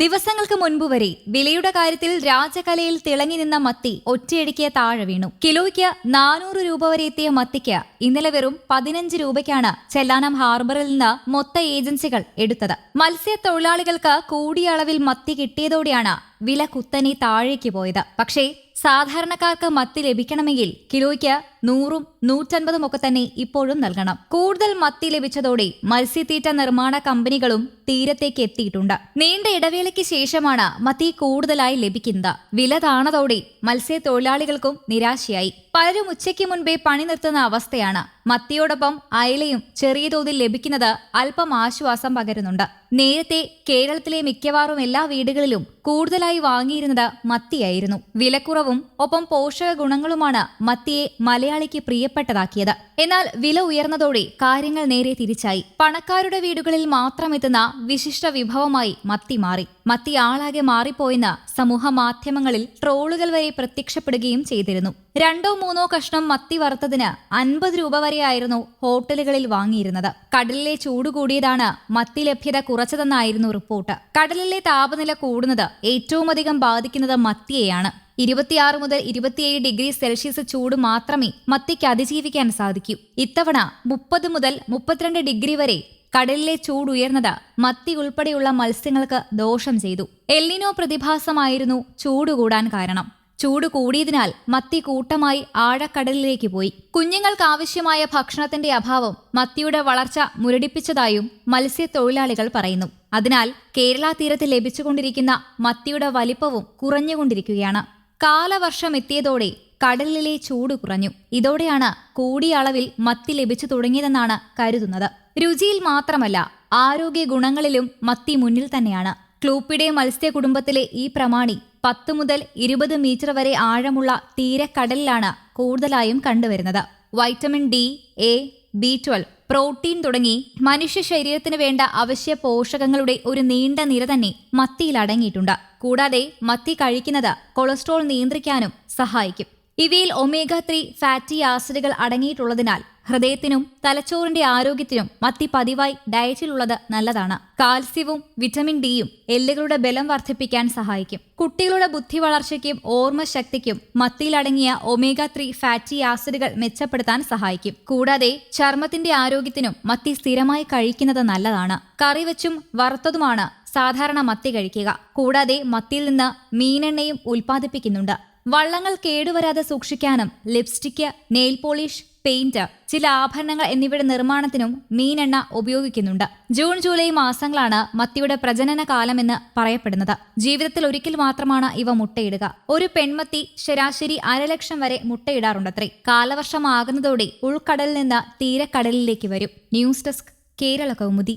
ദിവസങ്ങൾക്ക് മുൻപ് വരെ വിലയുടെ കാര്യത്തിൽ രാജകലയിൽ തിളങ്ങി നിന്ന മത്തി ഒറ്റയടിക്ക് താഴെ വീണു. കിലോയ്ക്ക് നാനൂറ് രൂപ വരെ എത്തിയ മത്തിക്ക് ഇന്നലെ വെറും പതിനഞ്ച് രൂപയ്ക്കാണ് ചെല്ലാനം ഹാർബറിൽ നിന്ന് മൊത്ത ഏജൻസികൾ എടുത്തത്. മത്സ്യത്തൊഴിലാളികൾക്ക് കൂടിയ അളവിൽ മത്തി കിട്ടിയതോടെയാണ് വില കുത്തനെ താഴേക്ക് പോയത്. പക്ഷേ സാധാരണക്കാർക്ക് മത്തി ലഭിക്കണമെങ്കിൽ കിലോയ്ക്ക് നൂറും നൂറ്റൻപതും ഒക്കെ തന്നെ ഇപ്പോഴും നൽകണം. കൂടുതൽ മത്തി ലഭിച്ചതോടെ മത്സ്യത്തീറ്റ നിർമ്മാണ കമ്പനികളും തീരത്തേക്ക് എത്തിയിട്ടുണ്ട്. നീണ്ട ഇടവേളയ്ക്ക് ശേഷമാണ് മത്തി കൂടുതലായി ലഭിക്കുന്നത്. വില താണതോടെ മത്സ്യത്തൊഴിലാളികൾക്കും നിരാശയായി. പലരും ഉച്ചയ്ക്ക് മുൻപേ പണി നിർത്തുന്ന അവസ്ഥയാണ് മത്തിയോടൊപ്പം അയലയും ചെറിയ തോതിൽ ലഭിക്കുന്നത് അല്പം ആശ്വാസം പകരുന്നുണ്ട്. നേരത്തെ കേരളത്തിലെ മിക്കവാറും എല്ലാ വീടുകളിലും കൂടുതലായി വാങ്ങിയിരുന്നത് മത്തിയായിരുന്നു. വിലക്കുറവും ഒപ്പം പോഷക ഗുണങ്ങളുമാണ് മത്തിയെ മലയാളിക്ക് പ്രിയപ്പെട്ടതാക്കിയത്. എന്നാൽ വില ഉയർന്നതോടെ കാര്യങ്ങൾ നേരെ തിരിച്ചായി. പണക്കാരുടെ വീടുകളിൽ മാത്രം എത്തുന്ന വിശിഷ്ട വിഭവമായി മത്തി മാറി. മത്തി ആളാകെ മാറിപ്പോയെന്ന് സമൂഹ മാധ്യമങ്ങളിൽ ട്രോളുകൾ വരെ പ്രത്യക്ഷപ്പെടുകയും ചെയ്തിരുന്നു. രണ്ടോ മൂന്നോ കഷ്ണം മത്തി വറുത്തതിന് അൻപത് രൂപ വരെയായിരുന്നു ഹോട്ടലുകളിൽ വാങ്ങിയിരുന്നത്. കടലിലെ ചൂട് കൂടിയതാണ് മത്തി ലഭ്യത കുറച്ചതെന്നായിരുന്നു റിപ്പോർട്ട്. കടലിലെ താപനില കൂടുന്നത് ഏറ്റവും അധികം ബാധിക്കുന്നത് മത്തിയെയാണ്. ഇരുപത്തിയാറ് മുതൽ ഇരുപത്തിയേഴ് ഡിഗ്രി സെൽഷ്യസ് ചൂട് മാത്രമേ മത്തിക്ക് അതിജീവിക്കാൻ സാധിക്കൂ. ഇത്തവണ മുപ്പത് മുതൽ മുപ്പത്തിരണ്ട് ഡിഗ്രി വരെ കടലിലെ ചൂട് ഉയർന്നത് മത്തി ഉൾപ്പെടെയുള്ള മത്സ്യങ്ങൾക്ക് ദോഷം ചെയ്തു. എല്ലിനോ പ്രതിഭാസമായിരുന്നു ചൂട് കൂടാൻ കാരണം. ചൂട് കൂടിയതിനാൽ മത്തി കൂട്ടമായി ആഴക്കടലിലേക്ക് പോയി. കുഞ്ഞുങ്ങൾക്ക് ആവശ്യമായ ഭക്ഷണത്തിന്റെ അഭാവം മത്തിയുടെ വളർച്ച മുരടിപ്പിച്ചതായും മത്സ്യത്തൊഴിലാളികൾ പറയുന്നു. അതിനാൽ കേരള തീരത്ത് ലഭിച്ചുകൊണ്ടിരിക്കുന്ന മത്തിയുടെ വലിപ്പവും കുറഞ്ഞുകൊണ്ടിരിക്കുകയാണ്. കാലവർഷം എത്തിയതോടെ കടലിലെ ചൂട് കുറഞ്ഞു. ഇതോടെയാണ് കൂടിയ അളവിൽ മത്തി ലഭിച്ചു തുടങ്ങിയതെന്നാണ് കരുതുന്നത്. രുചിയിൽ മാത്രമല്ല ആരോഗ്യ ഗുണങ്ങളിലും മത്തി മുന്നിൽ തന്നെയാണ്. ക്ലൂപ്പിഡെ മത്സ്യ കുടുംബത്തിലെ ഈ പ്രമാണി പത്ത് മുതൽ ഇരുപത് മീറ്റർ വരെ ആഴമുള്ള തീരക്കടലിലാണ് കൂടുതലായും കണ്ടുവരുന്നത്. Vitamin D A B twelve protein തുടങ്ങി മനുഷ്യ ശരീരത്തിന് വേണ്ട അവശ്യ പോഷകങ്ങളുടെ ഒരു നീണ്ട നിര തന്നെ മത്തിയിൽ അടങ്ങിയിട്ടുണ്ട്. കൂടാതെ മത്തി കഴിക്കുന്നത് കൊളസ്ട്രോൾ നിയന്ത്രിക്കാനും സഹായിക്കും. ഇവയിൽ ഒമേഗ ത്രീ ഫാറ്റി ആസിഡുകൾ അടങ്ങിയിട്ടുള്ളതിനാൽ ഹൃദയത്തിനും തലച്ചോറിന്റെ ആരോഗ്യത്തിനും മത്തി പതിവായി ഡയറ്റിലുള്ളത് നല്ലതാണ്. കാൽസ്യവും വിറ്റമിൻ ഡിയും എല്ലുകളുടെ ബലം വർദ്ധിപ്പിക്കാൻ സഹായിക്കും. കുട്ടികളുടെ ബുദ്ധി വളർച്ചയ്ക്കും ഓർമ്മശക്തിക്കും മത്തിയിലടങ്ങിയ ഒമേഗ ത്രീ ഫാറ്റി ആസിഡുകൾ മെച്ചപ്പെടുത്താൻ സഹായിക്കും. കൂടാതെ ചർമ്മത്തിന്റെ ആരോഗ്യത്തിനും മത്തി സ്ഥിരമായി കഴിക്കുന്നത് നല്ലതാണ്. കറി വെച്ചും വറുത്തതുമാണ് സാധാരണ മത്തി കഴിക്കുക. കൂടാതെ മത്തിയിൽ നിന്ന് മീനെണ്ണയും ഉൽപ്പാദിപ്പിക്കുന്നുണ്ട്. വള്ളങ്ങൾ കേടുവരാതെ സൂക്ഷിക്കാനും ലിപ്സ്റ്റിക്ക് നെയിൽ പോളിഷ് പെയിന്റ് ചില ആഭരണങ്ങൾ എന്നിവയുടെ നിർമ്മാണത്തിനും മീനെണ്ണ ഉപയോഗിക്കുന്നുണ്ട്. ജൂൺ ജൂലൈ മാസങ്ങളാണ് മത്തിയുടെ പ്രജനന കാലമെന്ന് പറയപ്പെടുന്നത്. ജീവിതത്തിൽ ഒരിക്കൽ മാത്രമാണ് ഇവ മുട്ടയിടുക. ഒരു പെൺമത്തി ശരാശരി അരലക്ഷം വരെ മുട്ടയിടാറുണ്ടത്രേ. കാലവർഷമാകുന്നതോടെ ഉൾക്കടലിൽ നിന്ന് തീരക്കടലിലേക്ക് വരും. News desk Kerala Kaumudi.